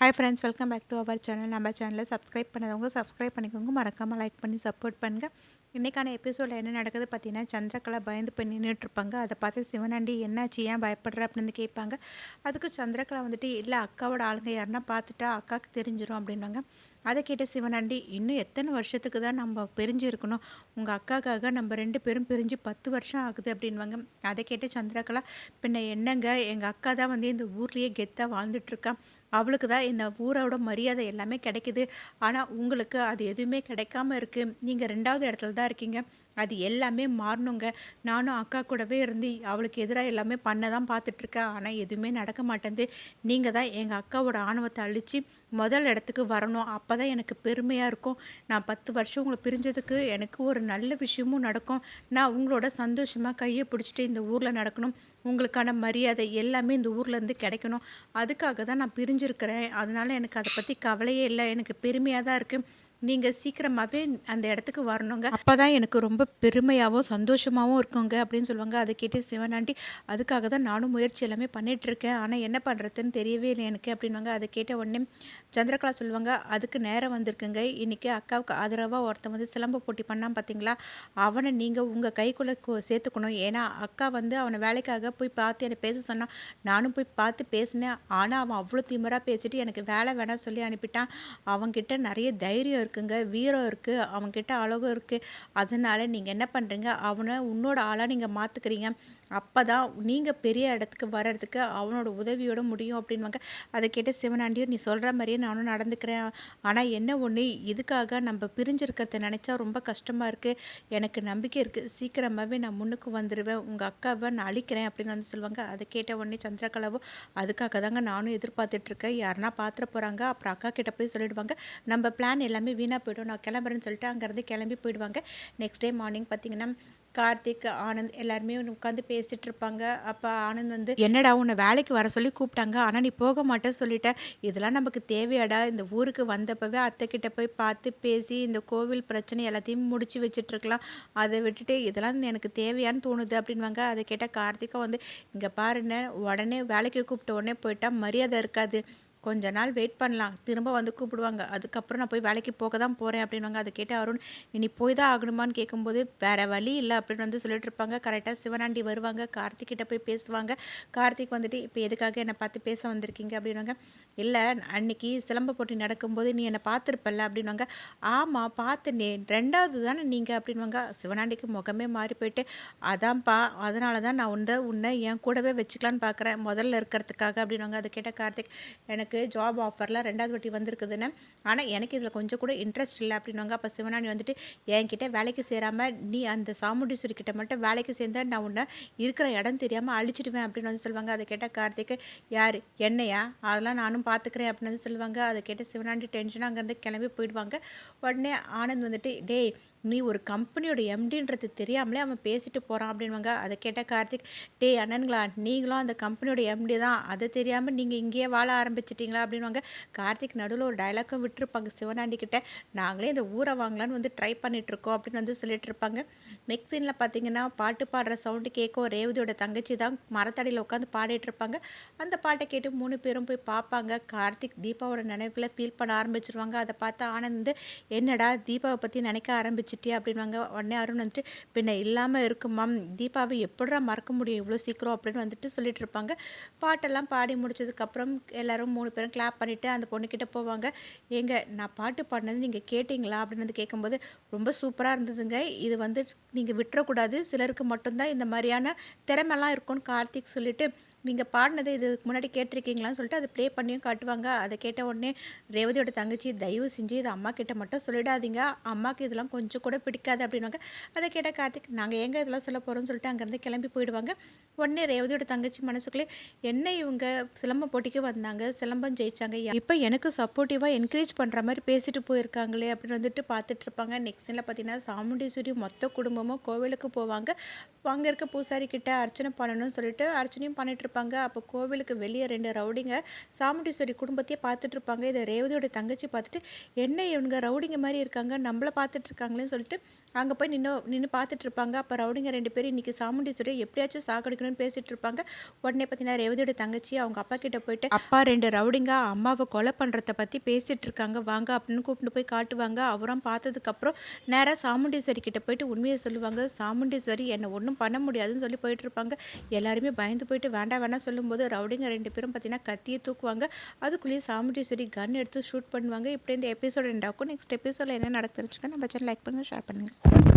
Hi friends welcome back to our channel நம்ம சேனலை subscribe பண்ணதவங்க subscribe பண்ணிக்கோங்க. மறக்காமல் லைக் பண்ணி சப்போர்ட் பண்ணுங்கள் இன்றைக்கான எபிசோடில் என்ன நடக்குது பார்த்தீங்கன்னா சந்திரகலா பயந்து போய் நின்றுட்டுருப்பாங்க அதை பார்த்து சிவனாண்டி என்னாச்சு? ஏன் பயப்படுற? அப்படின்னு கேட்பாங்க. அதுக்கு சந்திரகலா வந்துட்டு இல்லை அக்காவோட ஆளுங்க யாருன்னா பார்த்துட்டா அக்காவுக்கு தெரிஞ்சிடும் அப்படின்னாங்க அதை கேட்ட சிவனாண்டி இன்னும் எத்தனை வருஷத்துக்கு தான் நம்ம பிரிஞ்சு இருக்கணும்? உங்கள் அக்காக்காக நம்ம ரெண்டு பேரும் பிரிஞ்சு பத்து வருஷம் ஆகுது அப்படின்வாங்க அதை கேட்டு சந்திரகலா பின்ன என்னங்க? எங்கள் அக்கா தான் வந்து இந்த ஊர்லேயே கெத்தாக வாழ்ந்துட்டுருக்கா அவளுக்கு தான் இந்த ஊரோட மரியாதை எல்லாமே கிடைக்குது. ஆனால் உங்களுக்கு அது எதுவுமே கிடைக்காம இருக்குது நீங்கள் ரெண்டாவது இடத்துல தான் இருக்கீங்க. அது எல்லாமே மாறணுங்க. நானும் அக்கா கூடவே இருந்து அவளுக்கு எதிராக எல்லாமே பண்ண தான் பார்த்துட்ருக்கேன் ஆனால் எதுவுமே நடக்க மாட்டேங்குது நீங்கள் தான் எங்கள் அக்காவோட ஆணவத்தை அழித்து முதல் இடத்துக்கு வரணும். அப்போ தான் எனக்கு பெருமையாக இருக்கும். நான் பத்து வருஷம் உங்களை பிரிஞ்சதுக்கு எனக்கு ஒரு நல்ல விஷயமும் நடக்கும். நான் உங்களோட சந்தோஷமாக கையை பிடிச்சிட்டு இந்த ஊரில் நடக்கணும். உங்களுக்கான மரியாதை எல்லாமே இந்த ஊர்லேருந்து கிடைக்கணும். அதுக்காக தான் நான் பிரிஞ்சிருக்கிறேன். அதனால் எனக்கு அதை பற்றி கவலையே இல்லை. எனக்கு பெருமையாக தான் இருக்குது நீங்கள் சீக்கிரமாகவே அந்த இடத்துக்கு வரணுங்க. அப்போ தான் எனக்கு ரொம்ப பெருமையாகவும் சந்தோஷமாகவும் இருக்குங்க அப்படின்னு சொல்லுவாங்க. அதை கேட்டு சிவனாண்டி அதுக்காக தான் நானும் முயற்சி எல்லாமே பண்ணிகிட்ருக்கேன் ஆனால் என்ன பண்ணுறதுன்னு தெரியவே இல்லை எனக்கு அப்படின்வாங்க அதை கேட்ட உடனே சந்திரகலா சொல்லுவாங்க அதுக்கு நேரம் வந்திருக்குங்க. இன்றைக்கி அக்காவுக்கு ஆதரவாக ஒருத்தன் வந்து சிலம்பு போட்டி பண்ணால் பார்த்தீங்களா அவனை நீங்கள் உங்கள் கைக்குள்ளே சேர்த்துக்கணும். ஏன்னா அக்கா வந்து அவனை வேலைக்காக போய் பார்த்து என்னை பேச சொன்னான் நானும் போய் பார்த்து பேசினேன். ஆனால் அவன் அவ்வளோ திமராக பேசிட்டு எனக்கு வேலை வேணாம் சொல்லி அனுப்பிட்டான். அவன்கிட்ட நிறைய தைரியம் இருக்குங்க வீரம் இருக்குது அவன்கிட்ட அழகும் இருக்குது அதனால் நீங்கள் என்ன பண்ணுறீங்க அவனை உன்னோட ஆளாக நீங்கள் மாற்றுக்கிறீங்க அப்போ தான் நீங்கள் பெரிய இடத்துக்கு வர்றதுக்கு அவனோட உதவியோட முடியும் அப்படின்வாங்க அதை கேட்டு சிவனாண்டியும் நீ சொல்கிற மாதிரியே நானும் நடந்துக்கிறேன். ஆனால் என்ன ஒன்று இதுக்காக நம்ம பிரிஞ்சிருக்கிறத நினச்சா ரொம்ப கஷ்டமாக இருக்குது எனக்கு நம்பிக்கை இருக்குது சீக்கிரமாகவே நான் முன்னுக்கு வந்துடுவேன் உங்கள் அக்காவை நான் அழிக்கிறேன் அப்படின்னு வந்து சொல்லுவாங்க. அதை கேட்ட உடனே சந்திரகலாவும் அதுக்காக தாங்க நானும் எதிர்பார்த்துட்ருக்கேன் யாருன்னா பார்த்துட போகிறாங்க அப்புறம் அக்கா கிட்ட போய் சொல்லிடுவாங்க. நம்ம பிளான் எல்லாமே வீணாக போய்டும். நான் கிளம்புறேன்னு சொல்லிட்டு அங்கேருந்து கிளம்பி போயிடுவாங்க. நெக்ஸ்ட் டே மார்னிங் பார்த்தீங்கன்னா கார்த்திக் ஆனந்த் எல்லாருமே உட்காந்து பேசிட்டு இருப்பாங்க. அப்போ ஆனந்த் வந்து என்னடா உன்னை வேலைக்கு வர சொல்லி கூப்பிட்டாங்க? ஆனால் நீ போக மாட்டேன் சொல்லிட்ட. இதெல்லாம் நமக்கு தேவையாடா. இந்த ஊருக்கு வந்தப்பவே அத்தைக்கிட்ட போய் பார்த்து பேசி இந்த கோவில் பிரச்சனை எல்லாத்தையும் முடிச்சு வச்சுட்ருக்கலாம். அதை விட்டுட்டு இதெல்லாம் எனக்கு தேவையான்னு தோணுது அப்படின்வாங்க அதை கேட்டால் கார்த்திகா வந்து இங்கே பாருன்னு உடனே வேலைக்கு கூப்பிட்ட உடனே போயிட்டா மரியாதை இருக்காது. கொஞ்ச நாள் வெயிட் பண்ணலாம். திரும்ப வந்து கூப்பிடுவாங்க. அதுக்கப்புறம் நான் போய் வேலைக்கு போக தான் போகிறேன் அப்படின்வாங்க அதை கேட்டு அருண் இனி போய் தான் ஆகணுமான்னு கேட்கும்போது வேறு வழி இல்லை அப்படின்னு வந்து சொல்லிட்டு இருப்பாங்க. கரெக்டாக சிவனாண்டி வருவாங்க. கார்த்திக் கிட்ட போய் பேசுவாங்க. கார்த்திக் வந்துட்டு இப்போ எதுக்காக என்னை பார்த்து பேச வந்திருக்கீங்க? அப்படின்னாங்க இல்லை அன்னைக்கு சிலம்ப போட்டி நடக்கும்போது நீ என்னை பார்த்துருப்பல்ல? அப்படின்வாங்க ஆமாம் பார்த்துனே ரெண்டாவது தானே நீங்கள் அப்படின்வாங்க சிவனாண்டிக்கு முகமே மாறி போயிட்டு அதான்ப்பா அதனால தான் நான் உன்னை உன்னை என் கூடவே வச்சுக்கலான்னு பார்க்குறேன். முதல்ல இருக்கிறதுக்காக. அப்படின்வாங்க அதை கேட்ட கார்த்திக் எனக்கு எனக்கு ஜாப் ஆஃபரில் ரெண்டாவது வட்டி வந்திருக்குதுன்னு. ஆனால் எனக்கு இதில் கொஞ்சம் கூட இன்ட்ரெஸ்ட் இல்லை அப்படின்னாங்க அப்போ சிவனாணி வந்துட்டு என்கிட்ட வேலைக்கு சேராமல் நீ அந்த சாமுண்டீஸ்வரி கிட்ட மட்டும் வேலைக்கு சேர்ந்தா நான் உன்னை இருக்கிற இடம் தெரியாமல் அழிச்சிடுவேன் அப்படின்னு வந்து சொல்லுவாங்க. அதை கேட்டால் கார்த்திக்கு யார்? என்னையா? அதெல்லாம் நானும் பார்த்துக்கிறேன் அப்படின்னு வந்து சொல்லுவாங்க. அதை கேட்டு சிவனாண்டி டென்ஷனாக அங்கேருந்து கிளம்பி போயிடுவாங்க. உடனே ஆனந்த் வந்துட்டு டேய் நீ ஒரு கம்பெனியோட எம்டின்றது தெரியாமலே அவன் பேசிட்டு போகிறான் அப்படின்வாங்க அதை கேட்ட கார்த்திக் டே அண்ணனுங்களா நீங்களும் அந்த கம்பெனியோட எம்டி தான். அதை தெரியாமல் நீங்கள் இங்கேயே வாழ ஆரம்பிச்சிட்டிங்களா? அப்படின்வாங்க கார்த்திக் நடுவில் ஒரு டைலாக்கும் விட்டுருப்பாங்க சிவனாண்டிக்கிட்ட நாங்களே இந்த ஊரை வாங்கலான்னு வந்து ட்ரை பண்ணிகிட்ருக்கோம் அப்படின்னு வந்து சொல்லிட்டு இருப்பாங்க. நெக்ஸ்ட் சீனில் பார்த்தீங்கன்னா பாட்டு பாடுற சவுண்டு கேட்கும் ரேவதியோட தங்கச்சி தான் மரத்தடியில் உட்காந்து பாடிட்டுருப்பாங்க அந்த பாட்டை கேட்டு மூணு பேரும் போய் பார்ப்பாங்க கார்த்திக் தீபாவோட நினைப்பில் ஃபீல் பண்ண ஆரம்பிச்சிருவாங்க. அதை பார்த்து ஆனந்த் என்னடா தீபாவை பற்றி நினைக்க ஆரம்பிச்சு வச்சிட்டியா அப்படின்வாங்க உடனே அருண் வந்துட்டு பின்ன இல்லாமல் இருக்குமாம் தீபாவை எப்படிடா மறக்க முடியும்? இவ்வளோ சீக்கிரம் அப்படின்னு வந்துட்டு சொல்லிட்டு இருப்பாங்க. பாட்டெல்லாம் பாடி முடிச்சதுக்கப்புறம் எல்லாரும் மூணு பேரும் கிளாப் பண்ணிவிட்டு அந்த பொண்ணுக்கிட்ட போவாங்க. எங்க நான் பாட்டு பாடினது நீங்கள் கேட்டிங்களா? அப்படின்னு வந்து கேட்கும்போது ரொம்ப சூப்பராக இருந்ததுங்க. இது வந்து நீங்கள் விட்டுறக்கூடாது. சிலருக்கு மட்டும்தான் இந்த மாதிரியான திறமெல்லாம் இருக்கும்னு கார்த்திக் சொல்லிட்டு நீங்கள் பாடினது இதுக்கு முன்னாடி கேட்டிருக்கீங்களான்னு சொல்லிட்டு அதை ப்ளே பண்ணியும் காட்டுவாங்க. அதை கேட்ட உடனே ரேவதியோட தங்கச்சி தயவு செஞ்சு இது அம்மா கிட்ட மட்டும் சொல்லிடாதீங்க. அம்மாவுக்கு இதெல்லாம் கொஞ்சம் கூட பிடிக்காது அப்படின்வாங்க அதை கேட்ட கார்த்திக் நாங்கள் எங்கே இதெல்லாம் சொல்ல போகிறோம்னு சொல்லிட்டு அங்கேருந்து கிளம்பி போயிடுவாங்க. உடனே ரேவதியோட தங்கச்சி மனசுக்குள்ளே என்ன இவங்க சிலம்பம் போட்டிக்கு வந்தாங்க? சிலம்பம் ஜெயிச்சாங்க. இப்போ எனக்கு சப்போர்ட்டிவாக என்கரேஜ் பண்ணுற மாதிரி பேசிட்டு போயிருக்காங்களே அப்படின்னு வந்துட்டு பார்த்துட்டு இருப்பாங்க. சீனில் பார்த்தீங்கன்னா சாமுண்டீஸ்வரி மொத்த குடும்பமும் கோவிலுக்கு போவாங்க. அங்கே இருக்க பூசாரி கிட்ட அர்ச்சனை பண்ணணும்னு சொல்லிட்டு அர்ச்சனையும் பண்ணிட்டு இருப்பாங்க. அப்போ கோவிலுக்கு வெளியே ரெண்டு ரவுடிங்க சாமுண்டீஸ்வரி குடும்பத்தையே பார்த்துட்டு இருப்பாங்க இதை ரேவதியோட தங்கச்சி பார்த்துட்டு என்ன இவங்க ரவுடிங்க மாதிரி இருக்காங்க? நம்மள பார்த்துட்டு இருக்காங்களேன்னு சொல்லிட்டு அங்கே போய் நின்று நின்று பார்த்துட்டு இருப்பாங்க அப்போ ரவுடிங்க ரெண்டு பேரும் இன்றைக்கி சாமுண்டீஸ்வரி எப்படியாச்சும் சாகடிக்கணும்னு பேசிட்டு இருப்பாங்க உடனே பார்த்தீங்கன்னா ரேவதியோட தங்கச்சி அவங்க அப்பா கிட்ட போயிட்டு அப்பா ரெண்டு ரவுடிங்க அம்மாவை கொலை பண்ணுறத பற்றி பேசிட்டு இருக்காங்க வாங்க அப்படின்னு கூப்பிட்டு போய் காட்டுவாங்க. அவரும் பார்த்ததுக்கப்புறம் நேராக சாமுண்டீஸ்வரி கிட்ட போயிட்டு உண்மையை சொல்லுவாங்க. சாமுண்டீஸ்வரி என்னை ஒன்றும் பண்ண முடியாதுன்னு சொல்லி போயிட்டு இருப்பாங்க எல்லாருமே பயந்து போயிட்டு வேண்டாம் வேணால் சொல்லும்போது ரவுடிங்க ரெண்டு பேரும் பார்த்தீங்கன்னா கத்தியை தூக்குவாங்க. அதுக்குள்ளேயே சாமுண்டீஸ்வரி கன் எடுத்து ஷூட் பண்ணுவாங்க. இப்படி இந்த எபிசோட் எண்டாக்கும் நெக்ஸ்ட் எபிசோடில் என்ன நடக்குதுன்னு நம்ம சேனல் லைக் பண்ணுங்கள் ஷேர் பண்ணுங்கள்